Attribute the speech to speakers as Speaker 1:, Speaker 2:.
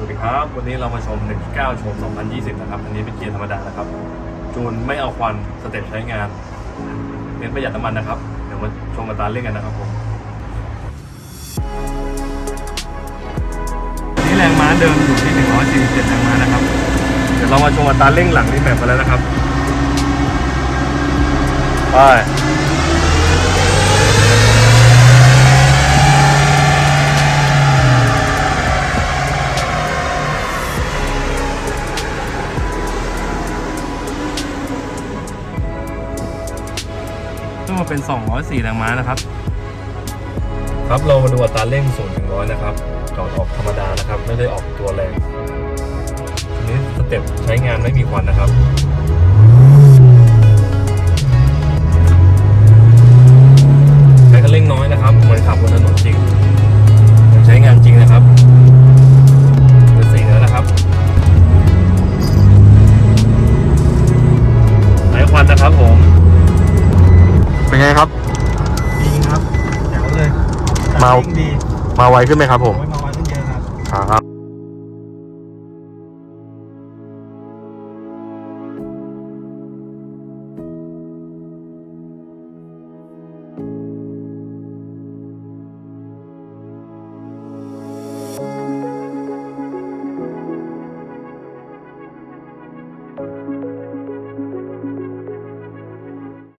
Speaker 1: วัสดีครับ วันนี้เรามาชม 1.9 ชม 2020 นะครับ อันนี้เป็นเกียร์ธรรมดานะครับ จูนไม่เอาควัน สเต็ปใช้งาน เน้นประหยัดน้ำมันนะครับ เดี๋ยวมาชมอัตราเร่งกันนะครับผมนี่แรงม้าเดิมอยู่ที่ 147 แรงม้านะครับ เดี๋ยวเรามาชมอัตราเร่งหลังรีแมปมาแล้วนะครับ ไป ก็มาเป็น 204แรงม้านะครับ ครับเรามาดูอัตราเร่ง0ถึง100นะครับจอดออกธรรมดานะครับ ไม่ได้ออกตัวแรงอันนี้สเต็ปใช้งานไม่มีควันนะครับใช้คันเร่งน้อยนะครับเหมือนขับบนถนนจริงใช้งานจริงนะครับเบอร์สี่แล้วนะครับไหนควันนะครับผม
Speaker 2: เป็ไงครับ
Speaker 1: ดีครับแจ๋วเลย
Speaker 2: เมา
Speaker 1: ดี
Speaker 2: มาไวขึ้นไหมครับผม
Speaker 1: โอ้มา
Speaker 2: ไวขึ้นเยอะครับ
Speaker 1: ครับ